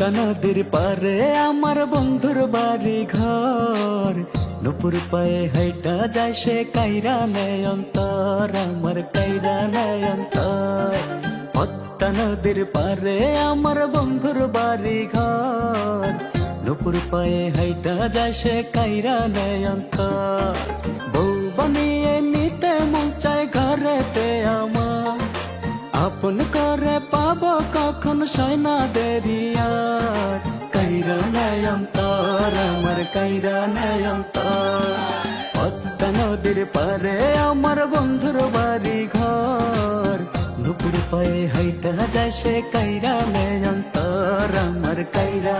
পদ্মা নদীর পারে আমার বন্ধুর বাড়ি ঘর নুপুর পায়ে হাইটা যায় সে কাইরা নেয় অন্তর, আমার কাইরা নেয় অন্তর। নদীর পারে আমার বন্ধুর বাড়ি ঘর নুপুর পায়ে হাইটা যায় সে কাইরা নেয় অন্তর। বউ বানিয়ে নিতে মন চায় ঘরেতে আমার। আপন পাব কখন সয়না কৈরা কাইরা তার, আমার কাইরা নয়ন্তর পদ্মা নদীর পারে আমার বন্ধুর বাড়ি ঘর নুপুর পায়ে হাইটা যায় সে কাইরা তার, আমার কাইরা